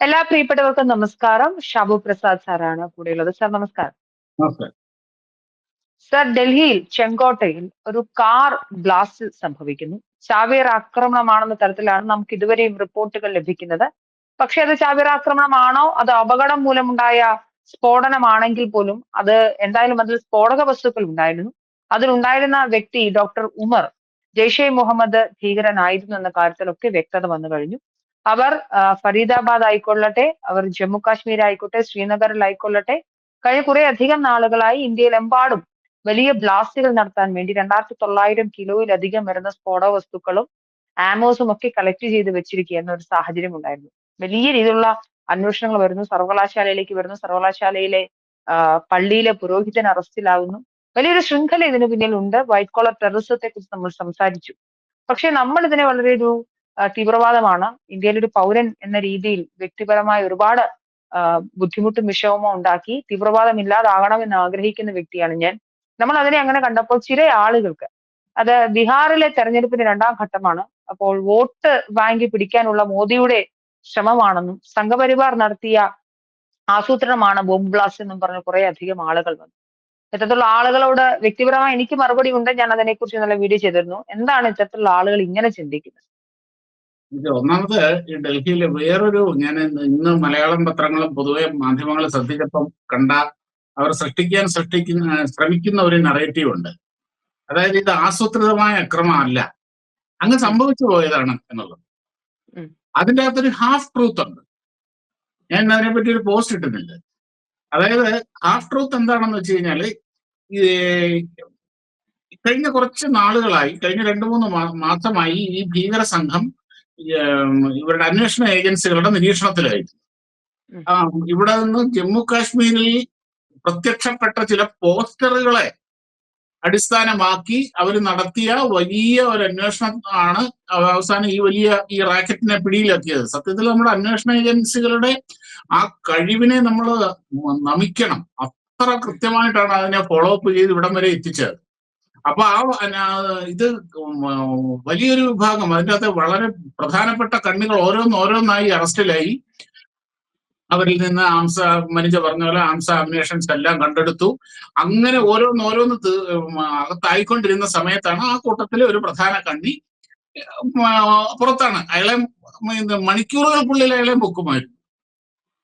എല്ലാ പ്രിയപ്പെട്ടവർക്കും നമസ്കാരം. ഷാബു പ്രസാദ് സാറാണ് കൂടെയുള്ളത്. സാർ നമസ്കാരം. സർ ഡൽഹിയിൽ ചെങ്കോട്ടയിൽ ഒരു കാർ ബ്ലാസ്റ്റ് സംഭവിക്കുന്നു. ചാവേർ ആക്രമണമാണെന്ന തരത്തിലാണ് നമുക്ക് ഇതുവരെയും റിപ്പോർട്ടുകൾ ലഭിക്കുന്നത്. പക്ഷെ അത് ചാവേർ ആക്രമണമാണോ? അത് അപകടം മൂലമുണ്ടായ സ്ഫോടനമാണെങ്കിൽ പോലും അത് എന്തായാലും അതിൽ സ്ഫോടക വസ്തുക്കൾ ഉണ്ടായിരുന്നു. അതിലുണ്ടായിരുന്ന വ്യക്തി ഡോക്ടർ ഉമർ ജെയ്ഷെ മുഹമ്മദ് ഭീകരനായിരുന്നു എന്ന കാര്യത്തിലൊക്കെ വ്യക്തത വന്നു കഴിഞ്ഞു. അവർ ഫരീദാബാദ് ആയിക്കൊള്ളട്ടെ അവർ ജമ്മു കാശ്മീർ ആയിക്കോട്ടെ ശ്രീനഗറിൽ ആയിക്കൊള്ളട്ടെ കഴിഞ്ഞ കുറെ അധികം നാളുകളായി ഇന്ത്യയിലെമ്പാടും വലിയ ബ്ലാസ്റ്റുകൾ നടത്താൻ വേണ്ടി രണ്ടായിരത്തി തൊള്ളായിരം കിലോയിലധികം വരുന്ന സ്ഫോട വസ്തുക്കളും ആമോസും ഒക്കെ കളക്ട് ചെയ്ത് വെച്ചിരിക്കുക എന്നൊരു സാഹചര്യം ഉണ്ടായിരുന്നു. വലിയ രീതിയിലുള്ള അന്വേഷണങ്ങൾ വരുന്നു. സർവകലാശാലയിലേക്ക് വരുന്നു. സർവകലാശാലയിലെ പള്ളിയിലെ പുരോഹിതൻ അറസ്റ്റിലാകുന്നു വലിയൊരു ശൃംഖല ഇതിന് പിന്നിലുണ്ട്. വൈറ്റ് കോളർ ടെററിസത്തെ കുറിച്ച് നമ്മൾ സംസാരിച്ചു. പക്ഷെ നമ്മൾ ഇതിനെ വളരെ ഒരു തീവ്രവാദമാണ്. ഇന്ത്യയിലെ ഒരു പൗരൻ എന്ന രീതിയിൽ വ്യക്തിപരമായ ഒരുപാട് ബുദ്ധിമുട്ടും വിഷമവും ഉണ്ടാക്കി തീവ്രവാദം ഇല്ലാതാകണം എന്ന് ആഗ്രഹിക്കുന്ന വ്യക്തിയാണ് ഞാൻ. നമ്മൾ അതിനെ അങ്ങനെ കണ്ടപ്പോൾ ചില ആളുകൾക്ക് അത് ബീഹാറിലെ തെരഞ്ഞെടുപ്പിന്റെ രണ്ടാം ഘട്ടമാണ്. അപ്പോൾ വോട്ട് വാങ്ങി പിടിക്കാനുള്ള മോദിയുടെ ശ്രമമാണെന്നും സംഘപരിവാർ നടത്തിയ ആസൂത്രണമാണ് ബോംബ് ബ്ലാസ്റ്റ് എന്നും പറഞ്ഞ് കുറെ അധികം ആളുകൾ വന്നു. ഇത്തരത്തിലുള്ള ആളുകളോട് വ്യക്തിപരമായി എനിക്ക് മറുപടി ഉണ്ട്. ഞാൻ അതിനെക്കുറിച്ച് നല്ല വീഡിയോ ചെയ്തിരുന്നു. എന്താണ് ഇത്തരത്തിലുള്ള ആളുകൾ ഇങ്ങനെ ചിന്തിക്കുന്നത്? ഇത് ഒന്നാമത് ഈ ഡൽഹിയിൽ വേറൊരു ഞാൻ ഇന്ന് മലയാളം പത്രങ്ങളും പൊതുവെ മാധ്യമങ്ങളും ശ്രദ്ധിച്ചപ്പം കണ്ട അവർ സൃഷ്ടിക്കാൻ സൃഷ്ടിക്കുന്ന ശ്രമിക്കുന്ന ഒരു നറേറ്റീവ് ഉണ്ട്. അതായത് ഇത് ആസൂത്രിതമായ അക്രമമല്ല അങ്ങ് സംഭവിച്ചു പോയതാണ് എന്നുള്ളത്. അതിന്റെ അകത്തൊരു ഹാഫ് ട്രൂത്ത് ഉണ്ട്. ഞാൻ അതിനെപ്പറ്റി ഒരു പോസ്റ്റ് ഇട്ടിട്ടുണ്ട്. അതായത് ഹാഫ് ട്രൂത്ത് എന്താണെന്ന് വെച്ച് കഴിഞ്ഞാൽ ഈ കഴിഞ്ഞ കുറച്ച് നാളുകളായി കഴിഞ്ഞ രണ്ടു മൂന്ന് മാസമായി ഈ ഭീകര സംഘം ഇവരുടെ അന്വേഷണ ഏജൻസികളുടെ നിരീക്ഷണത്തിലായിരുന്നു. ഇവിടെ നിന്ന് ജമ്മു കാശ്മീരിൽ പ്രത്യക്ഷപ്പെട്ട ചില പോസ്റ്ററുകളെ അടിസ്ഥാനമാക്കി അവർ നടത്തിയ വലിയ ഒരു അന്വേഷണം ആണ് അവസാനം ഈ വലിയ ഈ റാക്കറ്റിനെ പിടിയിലാക്കിയത്. സത്യത്തിൽ നമ്മുടെ അന്വേഷണ ഏജൻസികളുടെ ആ കഴിവിനെ നമ്മൾ നമിക്കണം. അത്ര കൃത്യമായിട്ടാണ് അതിനെ ഫോളോ അപ്പ് ചെയ്ത് ഇവിടം വരെ എത്തിച്ചത്. അപ്പൊ ആ ഇത് വലിയൊരു വിഭാഗം അതിന്റെ അകത്ത് വളരെ പ്രധാനപ്പെട്ട കണ്ണികൾ ഓരോന്ന് ഓരോന്നായി അറസ്റ്റിലായി. അവരിൽ നിന്ന് ആംസ മനുജ പറഞ്ഞ പോലെ ആംസ അന്വേഷൻസ് എല്ലാം കണ്ടെടുത്തു. അങ്ങനെ ഓരോന്ന് ഓരോന്ന് അകത്തായിക്കൊണ്ടിരുന്ന സമയത്താണ് ആ കൂട്ടത്തിലെ ഒരു പ്രധാന കണ്ണി പുറത്താണ്. അയാളെ മണിക്കൂറുകൾക്കുള്ളിൽ അയാളെ പൊക്കുമായിരുന്നു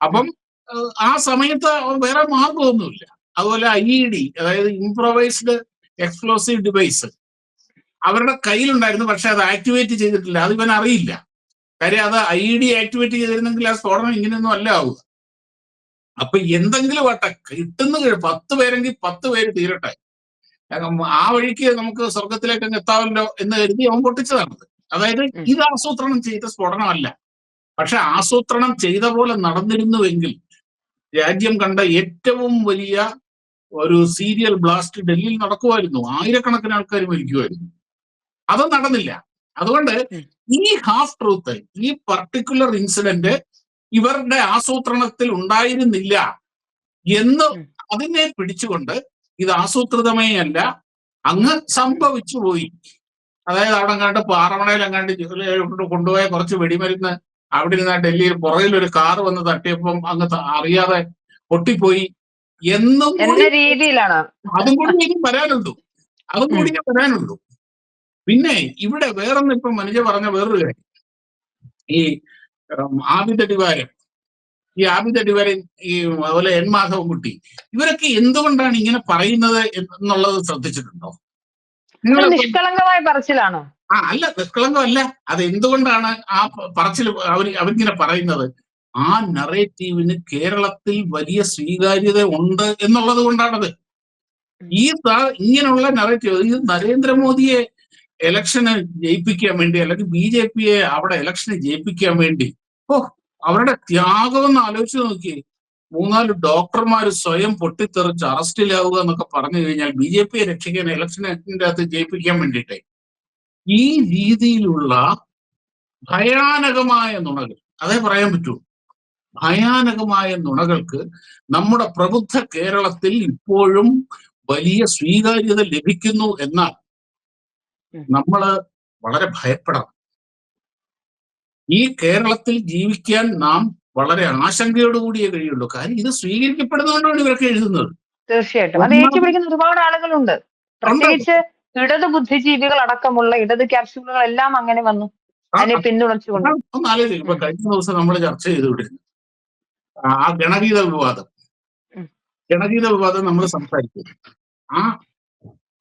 അപ്പം ആ സമയത്ത് വേറെ മാർഗമൊന്നുമില്ല. അതുപോലെ ഐ ഇ ഡി അതായത് ഇംപ്രൊവൈസ്ഡ് എക്സ്പ്ലോസീവ് ഡിവൈസ് അവരുടെ കയ്യിലുണ്ടായിരുന്നു പക്ഷെ അത് ആക്ടിവേറ്റ് ചെയ്തിട്ടില്ല. അത് ഇവൻ അറിയില്ല. കാര്യം അത് ഐ ഡി ആക്ടിവേറ്റ് ചെയ്തിരുന്നെങ്കിൽ ആ സ്ഫോടനം ഇങ്ങനെയൊന്നും അല്ല ആവുക. അപ്പൊ എന്തെങ്കിലും വട്ട കിട്ടുന്ന പത്ത് പേരെങ്കിൽ പത്ത് പേര് തീരട്ടെ. ആ വഴിക്ക് നമുക്ക് സ്വർഗത്തിലേക്ക് അങ്ങ് എത്താമല്ലോ എന്ന് കരുതി അവൻ പൊട്ടിച്ചതാണത് അതായത് ഇത് ആസൂത്രണം ചെയ്ത സ്ഫോടനമല്ല. പക്ഷെ ആസൂത്രണം ചെയ്ത പോലെ നടന്നിരുന്നുവെങ്കിൽ രാജ്യം കണ്ട ഏറ്റവും വലിയ ഒരു സീരിയൽ ബ്ലാസ്റ്റ് ഡൽഹിയിൽ നടക്കുമായിരുന്നു ആയിരക്കണക്കിന് ആൾക്കാർ മരിക്കുമായിരുന്നു അത് നടന്നില്ല. അതുകൊണ്ട് ഈ ഹാഫ് ട്രൂത്ത് ഈ പർട്ടിക്കുലർ ഇൻസിഡന്റ് ഇവരുടെ ആസൂത്രണത്തിൽ ഉണ്ടായിരുന്നില്ല എന്ന് അതിനെ പിടിച്ചുകൊണ്ട് ഇത് ആസൂത്രിതമേ അല്ല അങ്ങ് സംഭവിച്ചു പോയി. അതായത് അവിടെ കണ്ട് പാറമണയിൽ അങ്ങാണ്ട് കൊണ്ടുപോയ കുറച്ച് വെടിമരുന്ന് അവിടെ ഇരുന്ന ഡൽഹിയിൽ പുറകിൽ ഒരു കാർ വന്ന് തട്ടിയപ്പം അങ്ങ് അറിയാതെ പൊട്ടിപ്പോയി. എന്നും രീതിയിലാണ്. അതും കൂടി ഇനി വരാനുള്ളൂ അതും കൂടി ഞാൻ വരാനുള്ളൂ പിന്നെ ഇവിടെ വേറൊന്ന് ഇപ്പൊ മനുജ പറഞ്ഞ വേറൊരു കാര്യം. ഈ ഉം, ആബിദടിവാരൻ ഈ ആബിദടിവാരൻ ഈ അതുപോലെ എൻ മാധവൻകുട്ടി. ഇവരൊക്കെ എന്തുകൊണ്ടാണ് ഇങ്ങനെ പറയുന്നത് എന്നുള്ളത് ശ്രദ്ധിച്ചിട്ടുണ്ടോ? നിഷ്കളങ്കമായ പറച്ചിലാണോ? ആ അല്ല നിഷ്കളങ്കമല്ല. അത് എന്തുകൊണ്ടാണ് ആ പറച്ചിൽ അവർ അവരിങ്ങനെ പറയുന്നത്? ആ നറേറ്റീവിന് കേരളത്തിൽ വലിയ സ്വീകാര്യത ഉണ്ട് എന്നുള്ളത് കൊണ്ടാണത്. ഈ ഇങ്ങനെയുള്ള നറേറ്റീവ് ഈ നരേന്ദ്രമോദിയെ ഇലക്ഷന് ജയിപ്പിക്കാൻ വേണ്ടി അല്ലെങ്കിൽ ബി ജെ പിയെ അവിടെ ഇലക്ഷന് ജയിപ്പിക്കാൻ വേണ്ടി ഓ അവരുടെ ത്യാഗം ഒന്ന് ആലോചിച്ച് നോക്കിയേ. മൂന്നാൽ ഡോക്ടർമാർ സ്വയം പൊട്ടിത്തെറിച്ച് അറസ്റ്റിലാവുക എന്നൊക്കെ പറഞ്ഞു കഴിഞ്ഞാൽ ബി ജെ പിയെ രക്ഷിക്കാൻ ഇലക്ഷനിന്റെ അകത്ത് ജയിപ്പിക്കാൻ വേണ്ടിയിട്ടേ. ഈ രീതിയിലുള്ള ഭയാനകമായ നുണകൾ അതേ പറയാൻ പറ്റൂ ഭയാനകമായ നുണകൾക്ക് നമ്മുടെ പ്രബുദ്ധ കേരളത്തിൽ ഇപ്പോഴും വലിയ സ്വീകാര്യത ലഭിക്കുന്നു എന്നാൽ നമ്മൾ നമ്മൾ വളരെ ഭയപ്പെടാം ഈ കേരളത്തിൽ ജീവിക്കാൻ നാം വളരെ ആശങ്കയോടുകൂടിയേ കഴിയുള്ളൂ. കാര്യം ഇത് സ്വീകരിക്കപ്പെടുന്നതുകൊണ്ടാണ് ഇവരൊക്കെ എഴുതുന്നത്. തീർച്ചയായിട്ടും. അത് ഒന്നാമത് ഏറ്റുപിടിക്കുന്ന ഒരുപാട് ആളുകളുണ്ട്. പ്രത്യേകിച്ച് ഇടത് ബുദ്ധിജീവികൾ അടക്കമുള്ള ഇടത് ക്യാപ്സ്യൂളുകൾ എല്ലാം അങ്ങനെ വന്നു. അതിനെ പിന്തുണച്ചുകൊണ്ട്. ഇപ്പൊ കഴിഞ്ഞ ദിവസം നമ്മൾ ചർച്ച ചെയ്തു ചെയ്തുകൊണ്ടിരുന്നു ആ ഗണഗീത വിവാദം. ഗണഗീത വിവാദം നമ്മൾ സംസാരിക്കും. ആ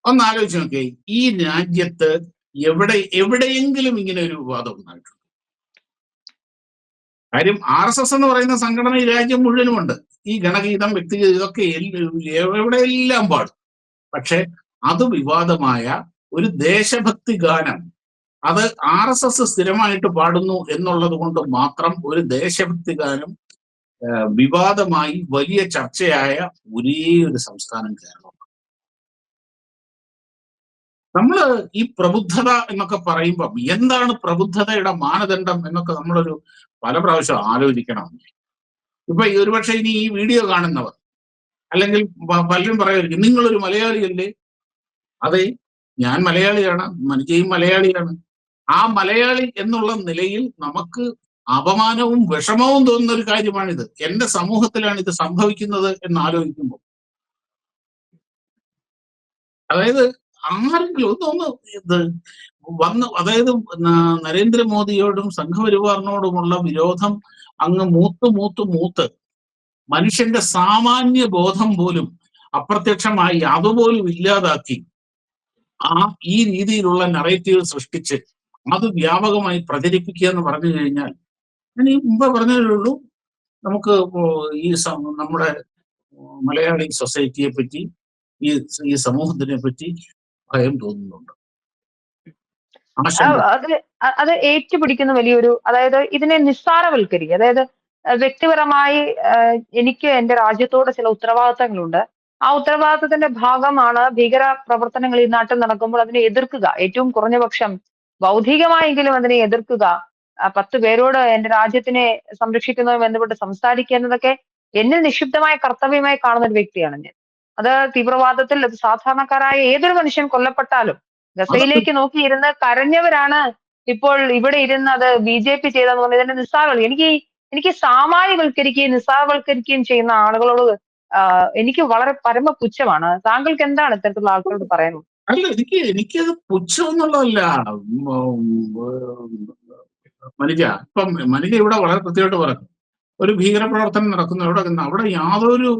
ഒന്ന് ആലോചിച്ച് നോക്കിയേ ഈ രാജ്യത്ത് എവിടെ എവിടെയെങ്കിലും ഇങ്ങനെ ഒരു വിവാദം ഉണ്ടായിട്ടുണ്ട്. കാര്യം ആർ എസ് എസ് എന്ന് പറയുന്ന സംഘടന ഈ രാജ്യം മുഴുവനുമുണ്ട്. ഈ ഗണഗീതം വ്യക്തിഗത ഇതൊക്കെ എവിടെയെല്ലാം പാടും. പക്ഷെ അത് വിവാദമായ ഒരു ദേശഭക്തി ഗാനം. അത് ആർ എസ് എസ് സ്ഥിരമായിട്ട് പാടുന്നു എന്നുള്ളത് കൊണ്ട് മാത്രം ഒരു ദേശഭക്തി ഗാനം വിവാദമായി വലിയ ചർച്ചയായ ഒരേ ഒരു സംസ്ഥാനം കേരളമാണ് നമ്മൾ ഈ പ്രബുദ്ധത എന്നൊക്കെ പറയുമ്പം എന്താണ് പ്രബുദ്ധതയുടെ മാനദണ്ഡം എന്നൊക്കെ നമ്മളൊരു പല പ്രാവശ്യം ആലോചിക്കണം. ഇപ്പൊ ഈ ഒരുപക്ഷെ ഇനി ഈ വീഡിയോ കാണുന്നവർ അല്ലെങ്കിൽ പലരും പറയുമായിരിക്കും നിങ്ങളൊരു മലയാളിയല്ലേ? അതെ ഞാൻ മലയാളിയാണ് മനുജയും മലയാളിയാണ്. ആ മലയാളി എന്നുള്ള നിലയിൽ നമുക്ക് അപമാനവും വിഷമവും തോന്നുന്ന ഒരു കാര്യമാണിത്. എന്റെ സമൂഹത്തിലാണ് ഇത് സംഭവിക്കുന്നത് എന്ന് ആലോചിക്കുമ്പോൾ. അതായത് ആരെങ്കിലും ഒന്ന് ഇത് വന്ന് അതായത് നരേന്ദ്രമോദിയോടും സംഘപരിവാറിനോടുമുള്ള വിരോധം അങ്ങ് മൂത്ത് മൂത്ത് മൂത്ത് മനുഷ്യന്റെ സാമാന്യ ബോധം പോലും അപ്രത്യക്ഷമായി അതുപോലും ഇല്ലാതാക്കി ആ ഈ രീതിയിലുള്ള നറേറ്റീവ് സൃഷ്ടിച്ച് അത് വ്യാപകമായി പ്രചരിപ്പിക്കുക എന്ന് പറഞ്ഞു കഴിഞ്ഞാൽ ഞാൻ ഈ മുമ്പ് പറഞ്ഞതേ നമുക്ക് ഈ നമ്മുടെ മലയാളി സൊസൈറ്റിയെ പറ്റി ഈ ഈ സമൂഹത്തിനെ പറ്റി ഭയം തോന്നുന്നുണ്ട്. അത് അത് ഏറ്റുപിടിക്കുന്ന വലിയൊരു അതായത് ഇതിനെ നിസ്സാരവൽക്കരിക്കുക. അതായത് വ്യക്തിപരമായി എനിക്ക് എന്റെ രാജ്യത്തോട് ചില ഉത്തരവാദിത്തങ്ങളുണ്ട്. ആ ഉത്തരവാദിത്തത്തിന്റെ ഭാഗമാണ് ഭീകര പ്രവർത്തനങ്ങൾ ഈ നാട്ടിൽ നടക്കുമ്പോൾ അതിനെ എതിർക്കുക. ഏറ്റവും കുറഞ്ഞ പക്ഷം ബൗദ്ധികമായെങ്കിലും അതിനെ എതിർക്കുക. പത്ത് പേരോട് എന്റെ രാജ്യത്തിനെ സംരക്ഷിക്കുന്നതും ബന്ധപ്പെട്ട് സംസാരിക്കുക എന്നതൊക്കെ എന്നിൽ നിക്ഷിപ്തമായ കർത്തവ്യമായി കാണുന്ന ഒരു വ്യക്തിയാണ് ഞാൻ. അത് തീവ്രവാദത്തിൽ അത് സാധാരണക്കാരായ ഏതൊരു മനുഷ്യൻ കൊല്ലപ്പെട്ടാലും ഗസയിലേക്ക് നോക്കിയിരുന്ന് കരഞ്ഞവരാണ് ഇപ്പോൾ ഇവിടെ ഇരുന്ന് അത് ബി ജെ പി ചെയ്തെന്ന് പറഞ്ഞാൽ ഇതിന്റെ നിസ്സാരവൽ എനിക്ക് എനിക്ക് സാമാന്യവൽക്കരിക്കുകയും നിസ്സാരവൽക്കരിക്കുകയും ചെയ്യുന്ന ആളുകളോട് എനിക്ക് വളരെ പരമ പുച്ഛമാണ് താങ്കൾക്ക് എന്താണ് ഇത്തരത്തിലുള്ള ആളുകളോട് പറയുന്നത് അല്ല എനിക്ക് എനിക്കത് പുച്ഛം എന്നുള്ളതല്ല. മനുജ ഇപ്പം മനുജ ഇവിടെ വളരെ കൃത്യമായിട്ട് പറഞ്ഞു ഒരു ഭീകരപ്രവർത്തനം നടക്കുന്നു അവിടെ അവിടെ യാതൊരു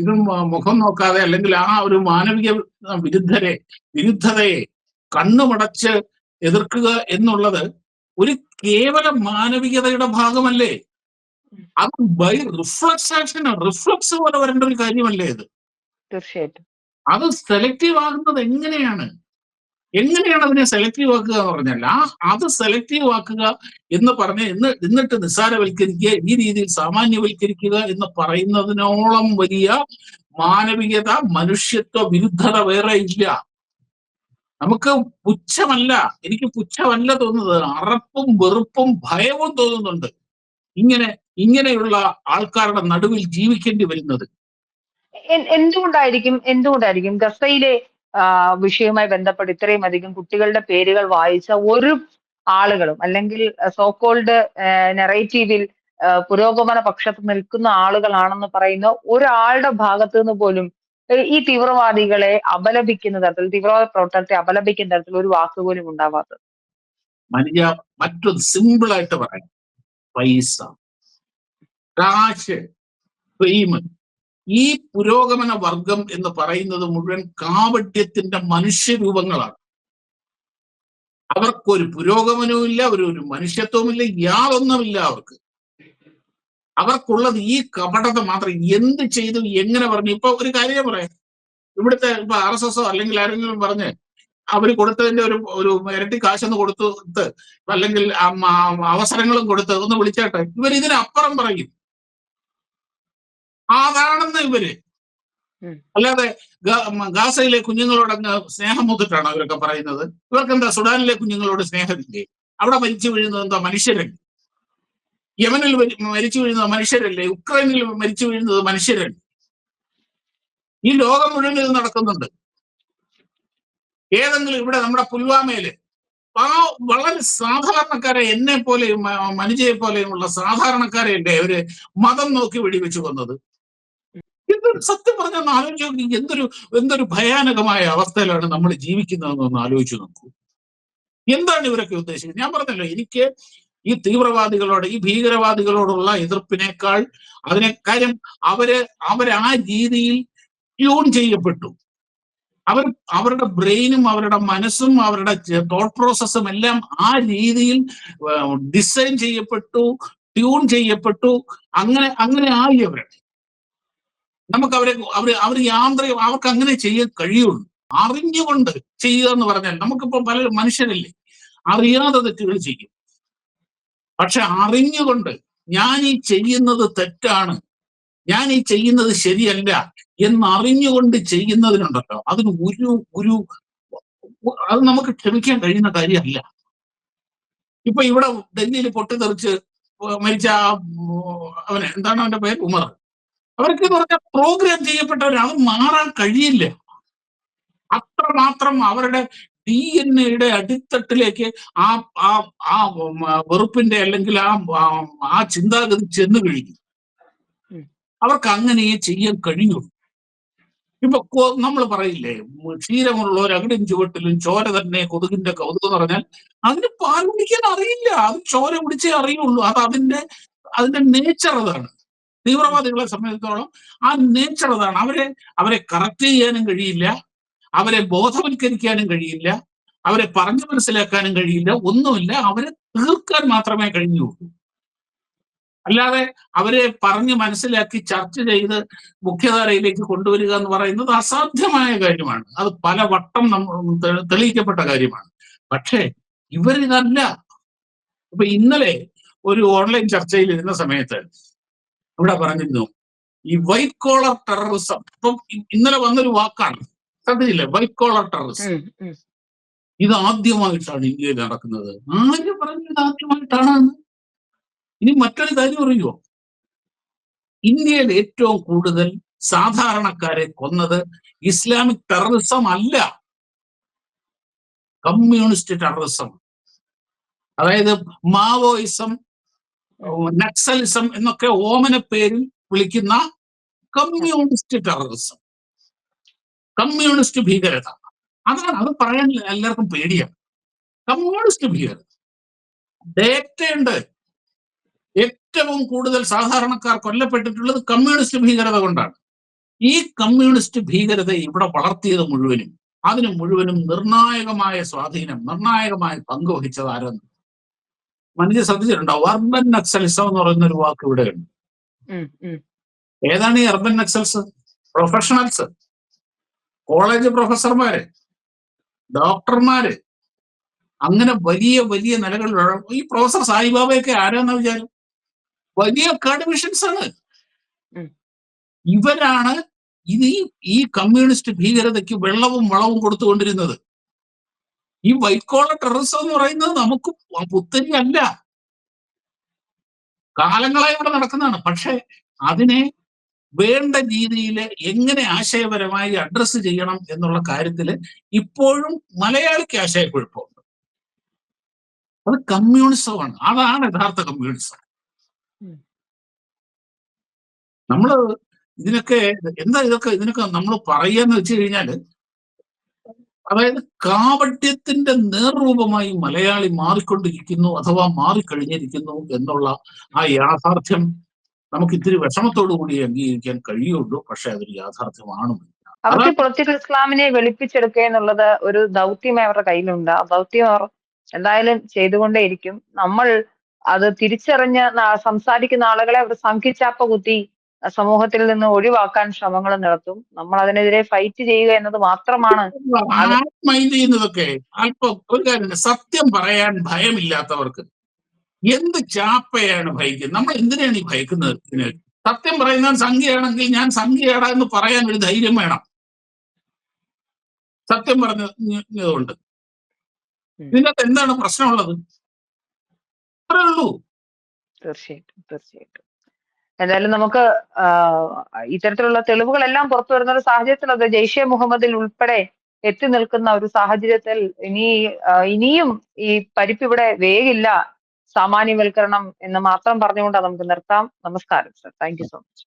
ഇതും മുഖം നോക്കാതെ അല്ലെങ്കിൽ ആ ഒരു മാനവിക വിരുദ്ധരെ വിരുദ്ധതയെ കണ്ണുമടച്ച് എതിർക്കുക എന്നുള്ളത് ഒരു കേവല മാനവികതയുടെ ഭാഗമല്ലേ? അത് ബൈ റിഫ്ലക്സ് ആക്ഷൻ റിഫ്ലക്സ് പോലെ വരേണ്ട ഒരു കാര്യമല്ലേ ഇത്? തീർച്ചയായിട്ടും. അത് സെലക്റ്റീവ് ആകുന്നത് എങ്ങനെയാണ്? എങ്ങനെയാണ് അതിനെ സെലക്റ്റീവ് ആക്കുക എന്ന് പറഞ്ഞാൽ ആ അത് സെലക്റ്റീവ് ആക്കുക എന്ന് പറഞ്ഞ് ഇന്ന് എന്നിട്ട് നിസ്സാരവൽക്കരിക്കുക ഈ രീതിയിൽ സാമാന്യവൽക്കരിക്കുക എന്ന് പറയുന്നതിനോളം വലിയ മാനവികത മനുഷ്യത്വ വിരുദ്ധത വേറെ ഇല്ല. നമുക്ക് പുച്ഛമല്ല എനിക്ക് പുച്ഛമല്ല തോന്നുന്നത് അറപ്പും വെറുപ്പും ഭയവും തോന്നുന്നുണ്ട് ഇങ്ങനെ ഇങ്ങനെയുള്ള ആൾക്കാരുടെ നടുവിൽ ജീവിക്കേണ്ടി വരുന്നത്. എന്തുകൊണ്ടായിരിക്കും എന്തുകൊണ്ടായിരിക്കും ഗസയിലെ വിഷയവുമായി ബന്ധപ്പെട്ട് ഇത്രയും അധികം കുട്ടികളുടെ പേരുകൾ വായിച്ച ഒരു ആളുകളും അല്ലെങ്കിൽ സോക്കോൾഡ് നെറേറ്റീവിൽ പുരോഗമന പക്ഷത്ത് നിൽക്കുന്ന ആളുകളാണെന്ന് പറയുന്ന ഒരാളുടെ ഭാഗത്തു നിന്ന് പോലും ഈ തീവ്രവാദികളെ അപലപിക്കുന്ന തരത്തിൽ തീവ്രവാദ പ്രവർത്തനത്തെ അപലപിക്കുന്ന തരത്തിൽ ഒരു വാക്ക് പോലും ഉണ്ടാവാത്തത്. മനുജ മറ്റൊരു സിമ്പിൾ പറയാം. പൈസ. കാശ്. ഫെയിം ഈ പുരോഗമന വർഗം എന്ന് പറയുന്നത് മുഴുവൻ കാപട്യത്തിന്റെ മനുഷ്യരൂപങ്ങളാണ്. അവർക്കൊരു പുരോഗമനവും ഇല്ല ഒരു ഒരു മനുഷ്യത്വമില്ല യാതൊന്നുമില്ല അവർക്ക്. അവർക്കുള്ളത് ഈ കപടത മാത്രം എന്ത് ചെയ്തു എങ്ങനെ പറഞ്ഞു? ഇപ്പൊ ഒരു കാര്യം പറയാം. ഇവിടുത്തെ ഇപ്പൊ ആർ എസ് എസോ അല്ലെങ്കിൽ ആരെങ്കിലും പറഞ്ഞ് അവർ കൊടുത്തതിന്റെ ഒരു ഒരു ഇരട്ടി കാശെന്ന് കൊടുത്ത് അല്ലെങ്കിൽ അവസരങ്ങളും കൊടുത്ത് ഒന്ന് വിളിച്ചേട്ടെ ഇവർ ഇതിനപ്പുറം പറയും. അതാണെന്ന് ഇവർ. അല്ലാതെ ഗാസയിലെ കുഞ്ഞുങ്ങളോട് അങ്ങ് സ്നേഹം മുതിട്ടാണ് അവരൊക്കെ പറയുന്നത്? ഇവർക്ക് എന്താ സുഡാനിലെ കുഞ്ഞുങ്ങളോട് സ്നേഹമില്ലേ? അവിടെ മരിച്ചു വീഴുന്നത് എന്താ മനുഷ്യരല്ലേ? യമനിൽ മരിച്ചു വീഴുന്നത് മനുഷ്യരല്ലേ? ഉക്രൈനിൽ മരിച്ചു വീഴുന്നത് മനുഷ്യരല്ലേ? ഈ ലോകം മുഴുവൻ ഇത് നടക്കുന്നുണ്ട്. ഏതെങ്കിലും ഇവിടെ നമ്മുടെ പുൽവാമയിൽ ആ വളരെ സാധാരണക്കാരെ എന്നെ പോലെയും മനുജയെ പോലെയുമുള്ള സാധാരണക്കാരെയല്ലേ അവർ മതം നോക്കി വെടിവെച്ചു കൊന്നത്? എന്തൊരു സത്യം പറഞ്ഞാൽ ആലോചിച്ച് എന്തൊരു എന്തൊരു ഭയാനകമായ അവസ്ഥയിലാണ് നമ്മൾ ജീവിക്കുന്നതെന്ന് ഒന്ന് ആലോചിച്ച് നോക്കൂ. എന്താണ് ഇവരൊക്കെ ഉദ്ദേശിക്കുന്നത്? ഞാൻ പറഞ്ഞല്ലോ എനിക്ക് ഈ തീവ്രവാദികളോട് ഈ ഭീകരവാദികളോടുള്ള എതിർപ്പിനേക്കാൾ അതിനെ കാര്യം അവർ അവർ ആ രീതിയിൽ ട്യൂൺ ചെയ്യപ്പെട്ടു. അവർ അവരുടെ ബ്രെയിനും അവരുടെ മനസ്സും അവരുടെ തോട്ട് പ്രോസസ്സും എല്ലാം ആ രീതിയിൽ ഡിസൈൻ ചെയ്യപ്പെട്ടു ട്യൂൺ ചെയ്യപ്പെട്ടു. അങ്ങനെ അങ്ങനെ ആയി അവർ നമുക്ക് അവരെ അവർ അവർ യാന്ത്രികം അവർക്ക് അങ്ങനെ ചെയ്യാൻ കഴിയുള്ളൂ. അറിഞ്ഞുകൊണ്ട് ചെയ്യുക എന്ന് പറഞ്ഞാൽ നമുക്കിപ്പോ പല മനുഷ്യരല്ലേ? അറിയാതെ തെറ്റുകൾ ചെയ്യും. പക്ഷെ അറിഞ്ഞുകൊണ്ട് ഞാൻ ഈ ചെയ്യുന്നത് തെറ്റാണ് ഞാൻ ഈ ചെയ്യുന്നത് ശരിയല്ല എന്നറിഞ്ഞുകൊണ്ട് ചെയ്യുന്നതിനുണ്ടല്ലോ. അതിന് ഒരു ഒരു അത് നമുക്ക് ക്ഷമിക്കാൻ കഴിയുന്ന കാര്യമല്ല. ഇപ്പൊ ഇവിടെ ഡൽഹിയിൽ പൊട്ടിത്തെറിച്ച് മരിച്ച അവന് എന്താണ് അവന്റെ പേര്? ഉമർ. അവർക്ക് എന്ന് പറഞ്ഞാൽ പ്രോഗ്രാം ചെയ്യപ്പെട്ടവർ അത് മാറാൻ കഴിയില്ല. അത്രമാത്രം അവരുടെ ഡി എൻ എയുടെ അടിത്തട്ടിലേക്ക് ആ ആ ആ വെറുപ്പിന്റെ അല്ലെങ്കിൽ ആ ആ- ചിന്താഗതി ചെന്ന് കഴിഞ്ഞു. അവർക്ക് അങ്ങനെയേ ചെയ്യാൻ കഴിയുള്ളൂ ഇപ്പൊ നമ്മൾ പറയില്ലേ ക്ഷീരമുള്ളവർ അകിടും ചുവട്ടിലും ചോര തന്നെ കൊതുകിന്റെ കൗതുകം എന്ന് പറഞ്ഞാൽ അതിന് പാൽ കുടിക്കാൻ അറിയില്ല. അത് ചോര കുടിച്ചേ അറിയുള്ളൂ. അത് അതിന്റെ അതിന്റെ നേച്ചർ അതാണ്. തീവ്രവാദികളെ സംബന്ധിച്ചിടത്തോളം ആ നേച്ചർ അതാണ്. അവരെ അവരെ കറക്റ്റ് ചെയ്യാനും കഴിയില്ല. അവരെ ബോധവൽക്കരിക്കാനും കഴിയില്ല. അവരെ പറഞ്ഞു മനസ്സിലാക്കാനും കഴിയില്ല. ഒന്നുമില്ല. അവരെ തീർക്കാൻ മാത്രമേ കഴിഞ്ഞുള്ളൂ. അല്ലാതെ അവരെ പറഞ്ഞ് മനസ്സിലാക്കി ചർച്ച ചെയ്ത് മുഖ്യധാരയിലേക്ക് കൊണ്ടുവരിക എന്ന് പറയുന്നത് അസാധ്യമായ കാര്യമാണ്. അത് പല വട്ടം തെളിയിക്കപ്പെട്ട കാര്യമാണ്. പക്ഷേ ഇവരിതല്ല. ഇപ്പൊ ഇന്നലെ ഒരു ഓൺലൈൻ ചർച്ചയിൽ ഇരുന്ന സമയത്ത് ഇവിടെ പറഞ്ഞിരുന്നു. ഈ വൈറ്റ് കോളർ ടെററിസം ഇപ്പം ഇന്നലെ വന്നൊരു വാക്കാണ്. കണ്ടില്ലേ? White collar terrorism. ഇത് ആദ്യമായിട്ടാണ് ഇന്ത്യയിൽ നടക്കുന്നത്. ആര് പറഞ്ഞു ഇത് ആദ്യമായിട്ടാണ് ഇനി മറ്റൊരു കാര്യം അറിയുമോ ഇന്ത്യയിൽ ഏറ്റവും കൂടുതൽ സാധാരണക്കാരെ കൊന്നത് ഇസ്ലാമിക് ടെററിസം അല്ല. കമ്മ്യൂണിസ്റ്റ് ടെററിസം അതായത് മാവോയിസം നക്സലിസം എന്നൊക്കെ ഓമന പേരിൽ വിളിക്കുന്ന കമ്മ്യൂണിസ്റ്റ് ടെററിസം. കമ്മ്യൂണിസ്റ്റ് ഭീകരത. അതാണ് അത് പറയാൻ എല്ലാവർക്കും പേടിയാണ്. കമ്മ്യൂണിസ്റ്റ് ഭീകരത. ഡേറ്റയുണ്ട്. ഏറ്റവും കൂടുതൽ സാധാരണക്കാർ കൊല്ലപ്പെട്ടിട്ടുള്ളത് കമ്മ്യൂണിസ്റ്റ് ഭീകരത കൊണ്ടാണ്. ഈ കമ്മ്യൂണിസ്റ്റ് ഭീകരത ഇവിടെ വളർത്തിയത് മുഴുവനും അതിന് മുഴുവനും നിർണായകമായ സ്വാധീനം നിർണായകമായ പങ്ക് ആരെന്ന് മനുഷ്യ ശ്രദ്ധിച്ചിട്ടുണ്ടാവും അർബൻ നക്സലിസം എന്ന് പറയുന്ന ഒരു വാക്ക് ഇവിടെ ഉണ്ട്. ഏതാണ് ഈ അർബൻ നക്സൽസ്? പ്രൊഫഷണൽസ് കോളേജ് പ്രൊഫസർമാര് ഡോക്ടർമാര് അങ്ങനെ വലിയ വലിയ നിലകളിലുള്ള ഈ പ്രൊഫസർ സായിബാബയൊക്കെ ആരാന്ന വിചാരം? വലിയ അക്കാഡമിഷ്യൻസ് ആണ്. ഇവരാണ് ഇത് ഈ കമ്മ്യൂണിസ്റ്റ് ഭീകരതയ്ക്ക് വെള്ളവും വളവും കൊടുത്തുകൊണ്ടിരുന്നത്. ഈ വൈറ്റ് കോളർ ടെററിസം എന്ന് പറയുന്നത് നമുക്ക് പുത്തരി അല്ല. കാലങ്ങളായി ഇവിടെ നടക്കുന്നതാണ്. പക്ഷെ അതിനെ വേണ്ട രീതിയിൽ എങ്ങനെ ആശയപരമായി അഡ്രസ്സ് ചെയ്യണം എന്നുള്ള കാര്യത്തിൽ ഇപ്പോഴും മലയാളിക്ക് ആശയക്കുഴപ്പമുണ്ട്. അത് കമ്മ്യൂണിസമാണ് അതാണ് യഥാർത്ഥ കമ്മ്യൂണിസം. നമ്മൾ ഇതിനൊക്കെ എന്താ ഇതൊക്കെ ഇതിനൊക്കെ നമ്മൾ പറയാന്ന് വെച്ച് കഴിഞ്ഞാൽ അതായത് കാപട്യത്തിന്റെ നേർരൂപമായി മലയാളി മാറിക്കൊണ്ടിരിക്കുന്നു അഥവാ മാറിക്കഴിഞ്ഞിരിക്കുന്നു എന്നുള്ള ആ യാഥാർത്ഥ്യം നമുക്ക് ഇത്തിരി വിഷമത്തോടു കൂടി അംഗീകരിക്കാൻ കഴിയുള്ളൂ. പക്ഷെ അതൊരു യാഥാർത്ഥ്യമാണ് അവർക്ക് പൊളിറ്റിക്കൽ ഇസ്ലാമിനെ വെളുപ്പിച്ചെടുക്കുക എന്നുള്ളത് ഒരു ദൗത്യം അവരുടെ കയ്യിലുണ്ട്. ആ ദൗത്യം അവർ എന്തായാലും ചെയ്തുകൊണ്ടേയിരിക്കും. നമ്മൾ അത് തിരിച്ചറിഞ്ഞ് സംസാരിക്കുന്ന ആളുകളെ അവർ സംഖ്യച്ചാപ്പ കുത്തി സമൂഹത്തിൽ നിന്ന് ഒഴിവാക്കാൻ ശ്രമങ്ങൾ നടത്തും. നമ്മൾ അതിനെതിരെ ഫൈറ്റ് ചെയ്യുക എന്നത് മാത്രമാണ്. മൈൻഡ് ചെയ്യുന്നതൊക്കെ അല്പം ഒരു കാര്യം സത്യം പറയാൻ ഭയമില്ലാത്തവർക്ക് എന്ത് ചാപ്പയാണ് ഭയക്കുന്നത്? നമ്മൾ എന്തിനാണ് ഈ ഭയക്കുന്നത്? സത്യം പറയുന്ന സംഖ്യയാണെങ്കിൽ ഞാൻ സംഖ്യയാടാ എന്ന് പറയാൻ ഒരു ധൈര്യം വേണം. സത്യം പറഞ്ഞതുകൊണ്ട്. ഇതിനകത്ത് എന്താണ് പ്രശ്നമുള്ളത്? അത്രേ ഉള്ളൂ. തീർച്ചയായിട്ടും തീർച്ചയായിട്ടും. എന്തായാലും നമുക്ക് ഇത്തരത്തിലുള്ള തെളിവുകളെല്ലാം പുറത്തു വരുന്ന ഒരു സാഹചര്യത്തിൽ അത് ജെയ്ഷെ മുഹമ്മദിൽ ഉൾപ്പെടെ എത്തി നിൽക്കുന്ന ഒരു സാഹചര്യത്തിൽ ഇനി ഇനിയും ഈ പരിപ്പ് ഇവിടെ വേഗില്ല സാമാന്യവൽക്കരണം എന്ന് മാത്രം പറഞ്ഞുകൊണ്ട് നമുക്ക് നിർത്താം. നമസ്കാരം sir. Thank you so much.